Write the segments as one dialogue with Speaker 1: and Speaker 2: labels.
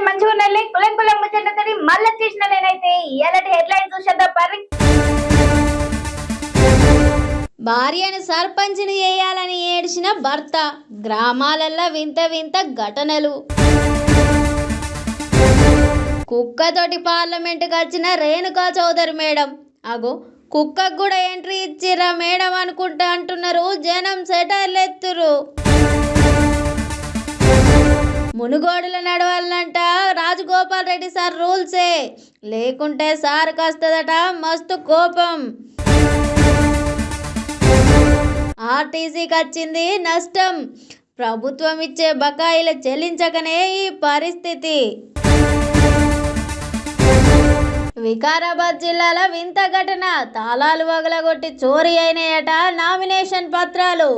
Speaker 1: అందరు మంచిగా ఉండాలి కులం కులం ముచ్చట్లతోని మళ్ళీ చేసిన నేనైతే ఎలాంటి హెడ్లైన్స్ చూసేద్దాం పర్రి
Speaker 2: భార్యను సర్పంచ్ని చేయాలని ఏడ్చిన భర్త గ్రామాలల్లో వింత వింత ఘటనలు. కుక్కతోటి పార్లమెంటుకి వచ్చిన రేణుకా చౌదరి మేడం. అగో కుక్కకు కూడా ఎంట్రీ ఇచ్చిర్రా మేడం అనుకుంటా అంటున్నారు. జనం సెటర్లు ఎత్తురు మునుగోడుల నడవాలంట రాజగోపాల్ రెడ్డి సార్ రూల్సే. లేకుంటే సార్ వస్తుందట మస్తు కోపం. ఆర్టీసీకి వచ్చింది నష్టం. ప్రభుత్వం ఇచ్చే బకాయిలు చెల్లించకనే ఈ పరిస్థితి. వికారాబాద్ జిల్లాలో వింత ఘటన. తాళాలు వగలగొట్టి చోరీ అయినాయట నామినేషన్ పత్రాలు.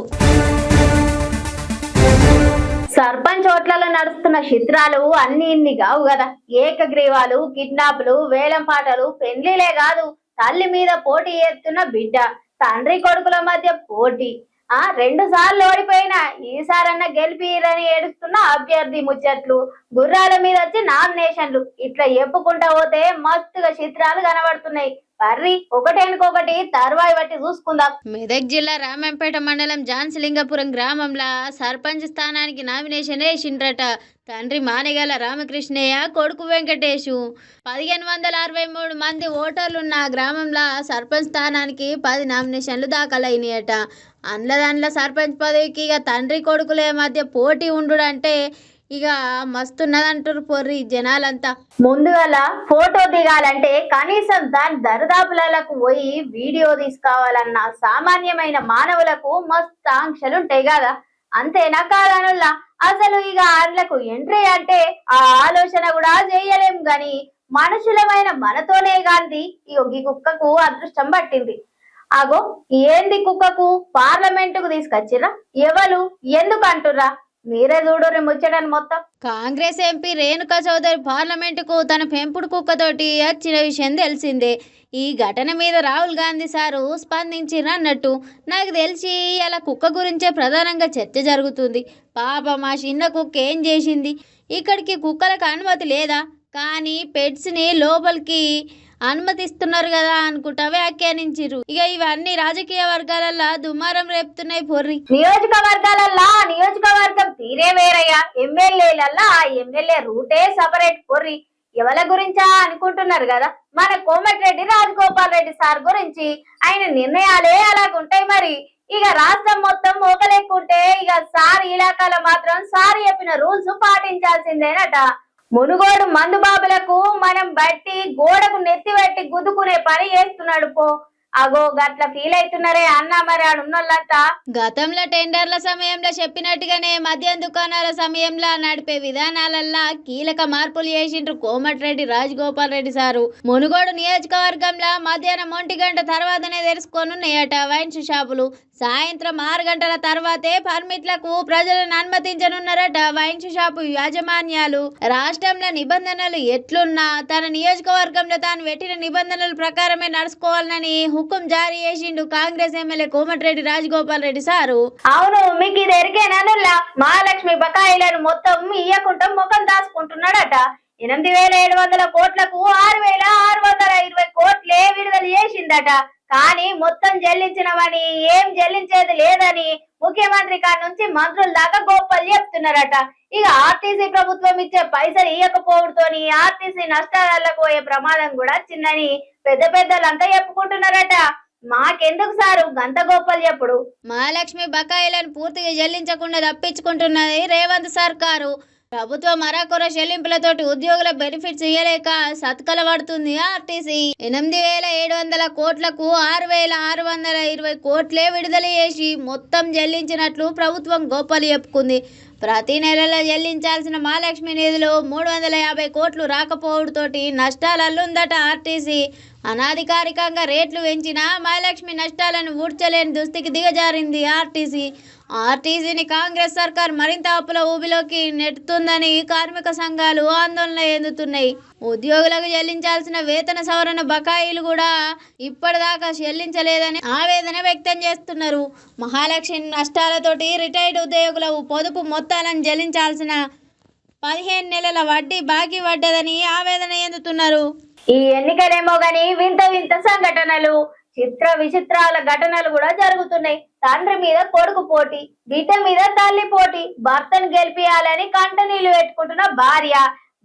Speaker 1: సర్పంచ్ ఓట్లలో నడుస్తున్న చిత్రాలు అన్ని ఇన్ని కావు కదా. ఏకగ్రీవాలు కిడ్నాపులు వేలం పాటలు పెండ్లిలే కాదు. తల్లి మీద పోటీ చేస్తున్న బిడ్డ తండ్రి కొడుకుల మధ్య పోటీ. ఆ రెండు సార్లు ఓడిపోయినా ఈసారన్నా గెలిపిరని ఏడుస్తున్న అభ్యర్థి ముచ్చట్లు. గుర్రాల మీద వచ్చి నామినేషన్లు. ఇట్లా చెప్పుకుంటా పోతే మస్తుగా చిత్రాలు కనబడుతున్నాయి. పర్రి ఒకటేనుకొకటి తర్వాయి బట్టి చూసుకుందాం.
Speaker 2: మెదక్ జిల్లా రామంపేట మండలం జాన్సలింగపురం గ్రామంలో సర్పంచ్ స్థానానికి నామినేషన్ వేసిండ్రట తండ్రి మానేగల రామకృష్ణయ్య కొడుకు వెంకటేషు పదిహేను వందల అరవై మూడు మంది ఓటర్లున్న ఉన్న గ్రామంలో సర్పంచ్ స్థానానికి పది నామినేషన్లు దాఖలైనాయట. అందులో దాంట్లో సర్పంచ్ పదవికి ఇక తండ్రి కొడుకుల మధ్య పోటీ ఉండుడంటే ఇక మస్తున్నదంటారు పొర్రి జనాలంతా.
Speaker 1: ముందుగల ఫోటో దిగాలంటే కనీసం దాని దరిదాపులకు పోయి వీడియో తీసుకోవాలన్న సామాన్యమైన మానవులకు మస్తు ఆంక్షలు ఉంటాయి కదా. అంతేనా కాదనుల్లా? అసలు ఇక ఆళ్ళకు ఎంట్రీ అంటే ఆ ఆలోచన కూడా చేయలేం గాని మనుషులమైన మనతోనే గాంధీ ఈ కుక్కకు అదృష్టం పట్టింది. అగో ఏంది కుక్కకు? పార్లమెంటుకు తీసుకొచ్చిరా ఎవరు ఎందుకు అంటుర్రా మీరే చూడుర్రి ముచ్చడాన్ని మొత్తం.
Speaker 2: కాంగ్రెస్ ఎంపీ రేణుకా చౌదరి పార్లమెంటుకు తన పెంపుడు కుక్కతోటి వచ్చిన విషయం తెలిసిందే. ఈ ఘటన మీద రాహుల్ గాంధీ సారు స్పందించిరన్నట్టు నాకు తెలిసి అలా కుక్క గురించే ప్రధానంగా చర్చ జరుగుతుంది. పాప మా చిన్న కుక్క ఏం చేసింది? ఇక్కడికి కుక్కలకు అనుమతి లేదా? కానీ పెట్స్ని లోపలికి అనుమతిస్తున్నారు కదా అనుకుంటా వ్యాఖ్యానించిర్రు. ఇక ఇవన్నీ రాజకీయ వర్గాలల్లా దుమారం రేపుతున్నాయి పొర్రి.
Speaker 1: నియోజకవర్గాలల్లా నియోజకవర్గం తీరే వేరయ్యా. ఎమ్మెల్యేలల్లా ఎమ్మెల్యే రూటే సపరేట్ పొర్రి. ఎవల గురించా అనుకుంటున్నారు కదా? మన కోమటిరెడ్డి రాజగోపాల్ రెడ్డి సార్ గురించి ఆయన నిర్ణయాలే అలాగుంటాయి మరి. ఇక రాష్ట్రం మొత్తం మోకలేకుంటే ఇక సార్ ఇలాకాలో మాత్రం సార్ చెప్పిన రూల్స్ పాటించాల్సిందేనట. మునుగోడు మందు బాబులకు మనం బట్టి గోడకు నెత్తి పెట్టి గుద్దుకునే పని చేస్తున్నాడు పో. అగో గట్ల ఫీల్ అవుతున్నారే అన్న మరి ఆడున్నోళ్ళంతా
Speaker 2: గతంలో టెండర్ల సమయంలో చెప్పినట్టుగానే మద్యం దుకాణాల సమయంలో నడిపే విధానాలల్లా కీలక మార్పులు చేసిండ్రు కోమటిరెడ్డి రాజగోపాల్ రెడ్డి సారు. మునుగోడు నియోజకవర్గంలో మధ్యాహ్నం ఒంటి గంట తర్వాతనే తెరుచుకొనున్నాయట వైన్స్ షాపులు. సాయంత్రం ఆరు గంటల తర్వాతే పర్మిట్లకు ప్రజలను అనుమతించనున్నారట వైన్స్ షాపు యాజమాన్యాలు. రాష్ట్రంలో నిబంధనలు ఎట్లున్నా తన నియోజకవర్గంలో తాను పెట్టిన నిబంధనల ప్రకారమే నడుచుకోవాలని హుకుం జారీ చేసిండు కాంగ్రెస్ ఎమ్మెల్యే కోమటిరెడ్డి రాజగోపాల్ రెడ్డి సారు.
Speaker 1: అవును మీకు ఇది ఎరికేనానుల్లా మహాలక్ష్మి బకాయిలను మొత్తం ఇయ్యకుండా ముఖం దాచుకుంటున్నాడట. ఎనిమిది వేల ఏడు వందల కోట్లకు ఆరు వేల ఆరు వందల ఇరవై కోట్లే విడుదల చేసిందట. కానీ మొత్తం చెల్లించినవని ఏం చెల్లించేది లేదని ముఖ్యమంత్రి కాడ నుంచి మంత్రుల దాకా గొప్పలు చెప్తున్నారట. ఇక ఆర్టీసీ ప్రభుత్వం ఇచ్చే పైసలు ఇవ్వకపోవడంతోని ఆర్టీసీ నష్టాలకు పోయే ప్రమాదం కూడా చిన్నని పెద్ద పెద్దలంతా చెప్పుకుంటున్నారట. మాకెందుకు సారు గంత గోపాల్ చెప్పుడు?
Speaker 2: మహాలక్ష్మి బకాయిలను పూర్తిగా చెల్లించకుండా తప్పించుకుంటున్నది రేవంత్ సర్కారు. ప్రభుత్వం అరాకొర చెల్లింపులతోటి ఉద్యోగుల బెనిఫిట్స్ ఇయ్యలేక సత్కలబడుతుంది ఆర్టీసీ. ఎనిమిది వేల ఏడు వందల కోట్లకు ఆరు వేల ఆరు వందల ఇరవై కోట్లే విడుదల చేసి మొత్తం చెల్లించినట్లు ప్రభుత్వం గోపాలు చెప్పుకుంది. ప్రతి నెలలో చెల్లించాల్సిన మహాలక్ష్మి నిధులు మూడు వందల యాభై కోట్లు రాకపోవడంతోటి నష్టాలల్లుందట ఆర్టీసీ. అనాధికారికంగా రేట్లు పెంచినా మహాలక్ష్మి నష్టాలను ఊడ్చలేని దుస్థితికి దిగజారింది ఆర్టీసీ. ఆర్టీసీని కాంగ్రెస్ సర్కార్ మరింత అప్పుల ఊబిలోకి నెట్టుతుందని కార్మిక సంఘాలు ఆందోళన ఎందుతున్నాయి ఉద్యోగులకు చెల్లించాల్సిన వేతన సవరణ బకాయిలు కూడా ఇప్పటిదాకా చెల్లించలేదని ఆవేదన వ్యక్తం చేస్తున్నారు. మహాలక్ష్మి నష్టాలతోటి రిటైర్డ్ ఉద్యోగుల పొదుపు మొత్తాలను చెల్లించాల్సిన పదిహేను నెలల వడ్డీ బాకీ పడ్డదని ఆవేదన ఎందుతున్నారు?
Speaker 1: ఈ ఎన్నికలేమో గాని వింత వింత సంఘటనలు చిత్ర విచిత్రాల ఘటనలు కూడా జరుగుతున్నాయి. తండ్రి మీద కొడుకు పోటీ బిడ్డ మీద తల్లి పోటీ భర్తను గెలిపియాలని కంట నీళ్ళు పెట్టుకుంటున్న భార్య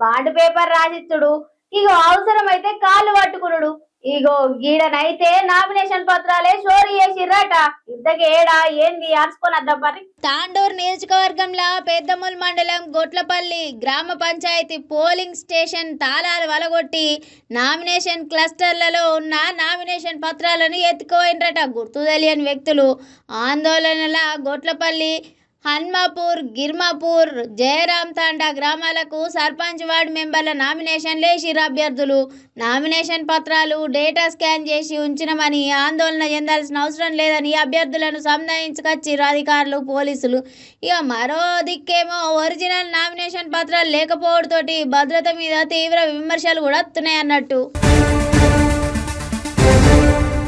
Speaker 1: బాండ్ పేపర్ రాసిచ్చుడు ఇగో అవసరమైతే కాళ్ళు పట్టుకునుడు. ఇగో గీడనైతే నామినేషన్ పత్రాలే షోరీ చేసిర్రట. ఇంతకేడా ఏంది అరుచుకొని వద్దాం మరి.
Speaker 2: తాండూరు నియోజకవర్గంలో పెద్దమూల్ మండలం గొట్లపల్లి గ్రామ పంచాయతీ పోలింగ్ స్టేషన్ తాళాలు వలగొట్టి నామినేషన్ క్లస్టర్లలో ఉన్న నామినేషన్ పత్రాలను ఎత్తుకోయినరట గుర్తు తెలియని వ్యక్తులు ఆందోళనల గొట్లపల్లి హన్మాపూర్ గిర్మాపూర్ జయరాం తాండా గ్రామాలకు సర్పంచ్ వార్డు మెంబర్ల నామినేషన్ లేచిర్రు అభ్యర్థులు. నామినేషన్ పత్రాలు డేటా స్కాన్ చేసి ఉంచినమని ఆందోళన చెందాల్సిన అవసరం లేదని అభ్యర్థులను సంధాయించుకొచ్చిర్రు అధికారులు పోలీసులు. ఇక మరో దిక్కేమో ఒరిజినల్ నామినేషన్ పత్రాలు లేకపోవడంతోటి భద్రత మీద తీవ్ర విమర్శలు కూడా వస్తున్నాయి అన్నట్టు